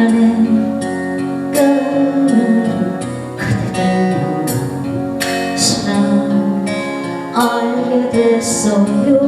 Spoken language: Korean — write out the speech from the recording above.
그녀는 끈으로 그대를 사랑 얼굴 됐어요